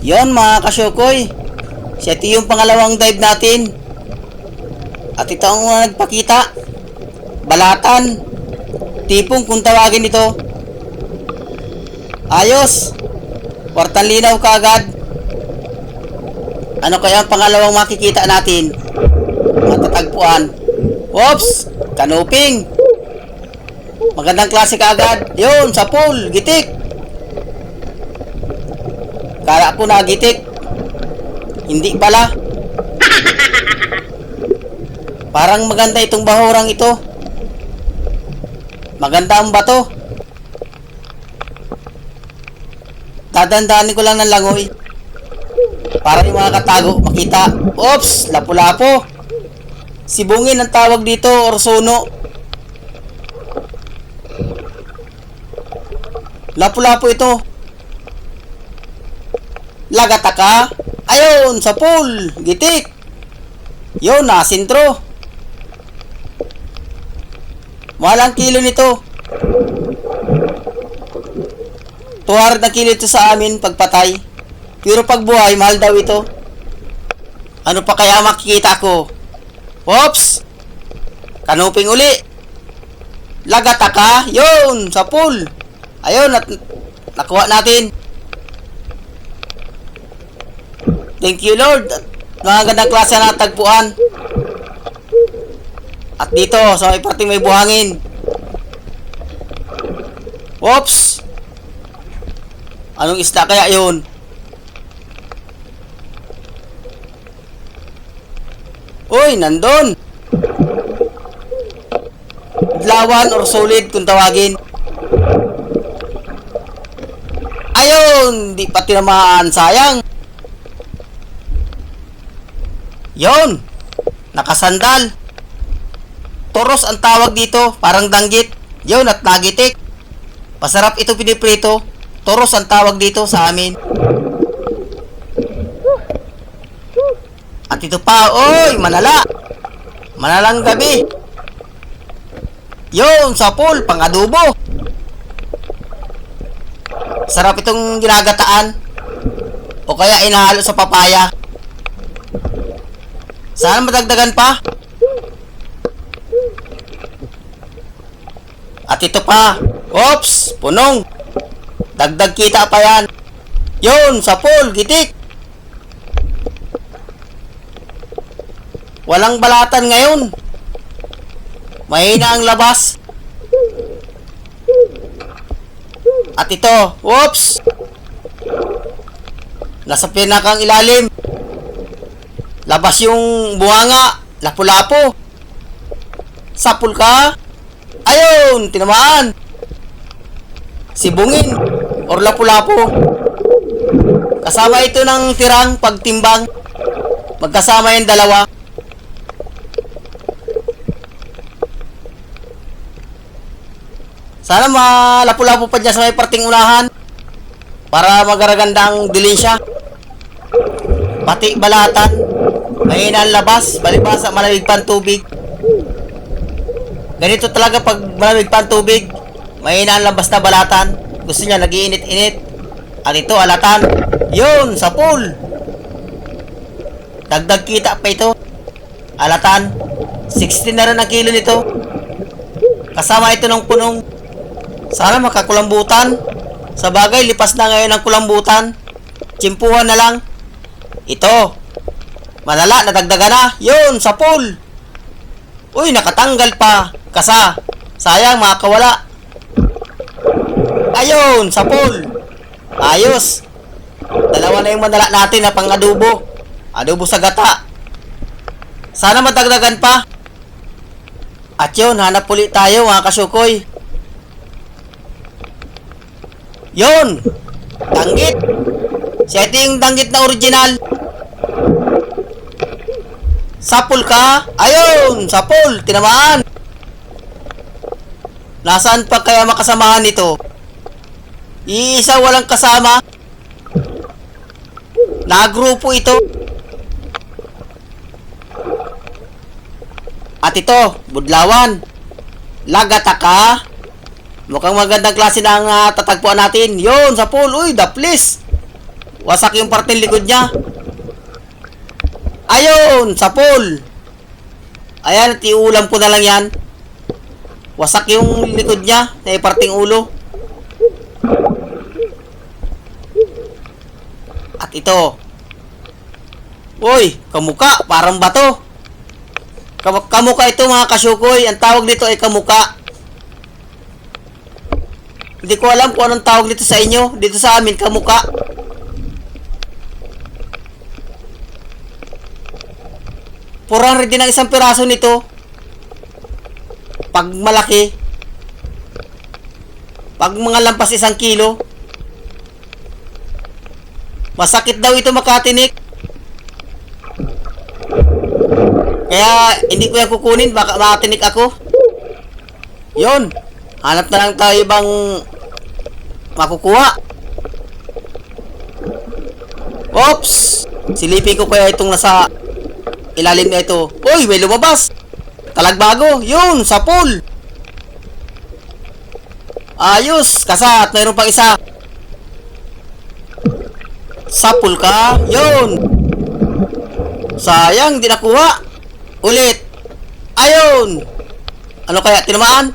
Yon mga kasyokoy. Ito yung pangalawang dive natin. At ito ang nagpakita. Balatan. Tipong kung tawagin ito. Ayos. Kwartang linaw kaagad. Ano kaya ang pangalawang makikita natin? Matatagpuan. Oops! Kanuping! Magandang klase kaagad. Yun, sa pool. Gitik. Kala ko na gitik. Hindi pala. Parang maganda itong bahurang ito. Maganda ang bato. Dadandanin ko lang ng langoy. Para yung mga katago makita. Oops! Lapu-lapo. Sibungin ang tawag dito or suno. Lapu-lapo ito. Lagataka. Ayun, sa pool. Gitik. Yun, nasintro. Walang kilo nito. 200 na kilo ito sa amin pagpatay. Pero pag buhay, mahal daw ito. Ano pa kaya makikita ko? Oops! Kanuping uli. Lagataka. Yun, sa pool. Ayun, at nakuha natin. Thank you, Lord. At Mga gandang klase na tagpuan. At dito, sa may parting may buhangin. Oops! Anong isda kaya yun? Uy, nandun! Lawan or solid kung tawagin. Ayun! Di pa tinamaan. Sayang! Yon! Nakasandal! Toros ang tawag dito. Parang danggit. Yon at nagitik. Pasarap ito piniprito. Toros ang tawag dito sa amin. At ito pa, oy, manala. Manalang gabi. Yon, sa pool, pang adobo. Sarap itong ginagataan. O kaya inahalo sa papaya. Sana madagdagan pa. At ito pa. Oops, punong. Dagdag kita pa yan. Yon, sa pool, gitik. Walang balatan ngayon. Mahina ang labas. At ito, whoops! Nasa pinakang ilalim. Labas yung buhanga. Lapu-lapo. Sapul ka. Ayun, tinamaan. Sibungin. Or lapu-lapo. Kasama ito ng tirang pagtimbang. Magkasama yung dalawa. Sana malapu-lapo pa dyan sa may parting unahan. Para magaraganda ang. Pati balatan. Mahina ang labas. Balibasa, malamig pa ang tubig. Ganito talaga pag malamig pa ang tubig. Mahina ang labas na balatan. Gusto niya nagiinit-init. At ito, alatan. Yun, sa pool. Dagdag kita pa ito. Alatan. 16 na rin ang kilo nito. Kasama ito ng punong. Sana makakulambutan. Sa bagay, lipas na ngayon ang kulambutan. Tsimpuhan na lang. Ito. Malala, nadagdagan na. Yun, sa pool. Uy, nakatanggal pa. Kasa. Sayang, makakawala. Ayun, sa pool. Ayos. Dalawa na yung manala natin na pang adobo. Adobo sa gata. Sana madagdagan pa. At yun, hanap ulit tayo mga kasyukoy. Yun! Danggit! Siya ito yung danggit na original. Sapul ka? Ayun! Sapul! Tinamaan! Nasaan pa kaya makasamahan nito? Iisa walang kasama. Nagrupo ito. At ito, Budlawan. Lagataka. Mukhang magandang klase ng uh, tatagpuan natin. Yon, sa pool. Uy, the place. Wasak yung parte likod niya. Ayun! Sa pool! Ayan, at iulam ko na lang yan. Wasak yung likod niya, na yung parting ulo. At ito. Uy, kamuka, parang bato. Kam- kamuka ito mga kasyukoy. Ang tawag dito ay kamuka. Hindi ko alam kung anong tawag dito sa inyo. Dito sa amin, kamuka. Purang din ang isang piraso nito. Pag malaki. Pag mga lampas isang kilo. Masakit daw ito makatinik. Kaya hindi ko yan kukunin. Baka makatinik ako. Yon. Hanap na lang tayo bang makukuha. Oops! Silipin ko kaya itong nasa ilalim ito. Uy, may lumabas! Talagbago! Yun! Sa pool! Ayos! Kasat! Mayroon pang isa. Sa pool ka? Yun! Sayang, di nakuha. Ulit. Ayun! Ano kaya? Tinamaan?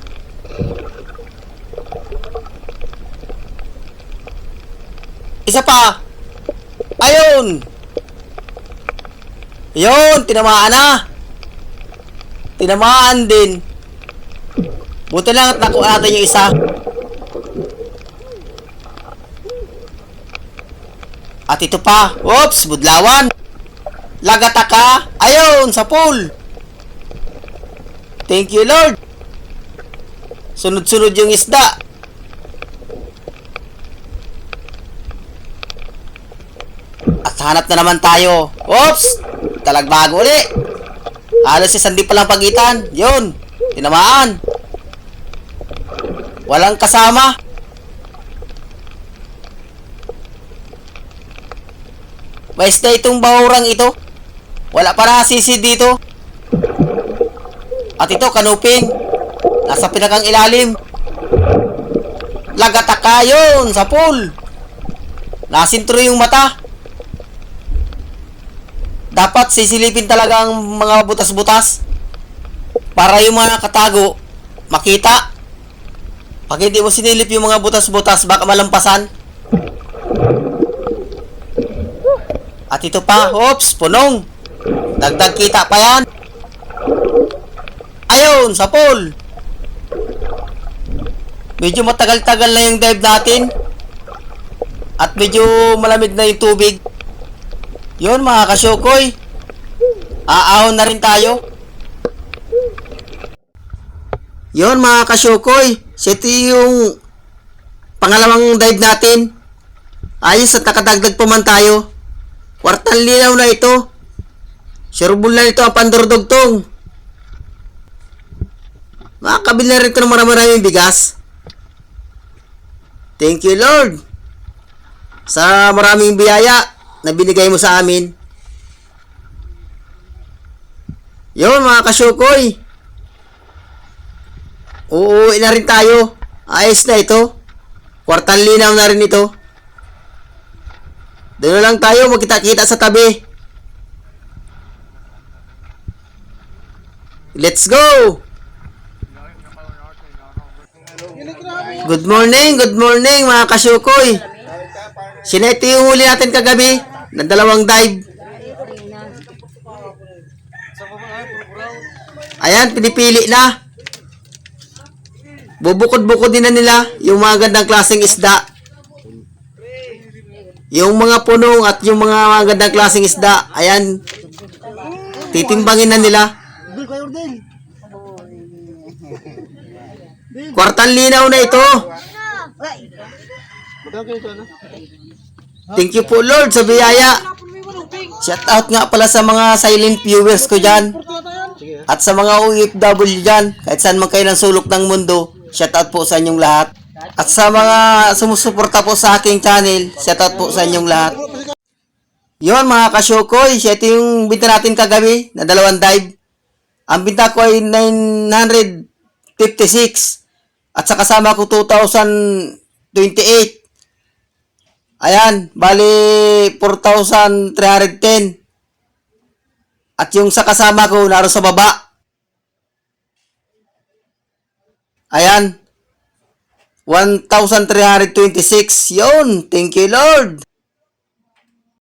Isa pa. Ayun. Yun, tinamaan na. Tinamaan din. Buti lang at nakuha natin yung isa. At ito pa. Oops, budlawan. Lagata ka. Ayun, sa pool. Thank you, Lord. Sunod-sunod yung isda. At hanap na naman tayo. Oops! Talagbago uli. Halos si Sandy palang pagitan. Yun. Tinamaan. Walang kasama. May isda itong bahurang ito. Wala pa nakasisi dito. At ito, kanuping. Nasa pinakang ilalim. Lagataka yun sa pool. Nasintro yung mata. Dapat sisilipin talaga ang mga butas-butas para yung mga katago makita. Pag hindi mo sinilip yung mga butas-butas, baka malampasan. At ito pa, oops, punong. Dagdag kita pa yan. Ayun, sa pool. Medyo matagal-tagal na yung dive natin. At medyo malamig na yung tubig. Yun mga kasyokoy. Aahon na rin tayo. Yun mga kasyokoy. Ito yung pangalawang dive natin. Ayos at nakadagdag pa man tayo. Kwartang linaw na ito. Sureball na ito ang pandurdugtong. Makakabili na rin ito ng marami-maraming bigas. Thank you Lord. Sa maraming biyaya na binigay mo sa amin. Yun mga kasyukoy. Uuwi na rin tayo. Ayos na ito. Kwartang linaw na rin ito. Doon lang tayo magkita-kita sa tabi. Let's go! Good morning, good morning mga kasyukoy. Sinete yung huli natin kagabi na dalawang dive. Ayan, pinipili na. Bubukod-bukod din na nila yung mga gandang klaseng isda. Yung mga punong at yung mga gandang klaseng isda. Ayan, titimbangin na nila. Kwartang linaw na ito. Thank you po Lord sa biyaya. Shout out nga pala sa mga silent viewers ko dyan. At sa mga OFW dyan. Kahit saan man kayo ng sulok ng mundo. Shout out po sa inyong lahat. At sa mga sumusuporta po sa aking channel. Shout out po sa inyong lahat. Yon mga kasyokoy. Ito yung binta natin kagabi na dalawang dive. Ang binta ko ay 956. At sa kasama ko 2028. Ayan, bali 4,310. At yung sa kasama ko, naroon sa baba. Ayan. 1,326. Yun. Thank you, Lord.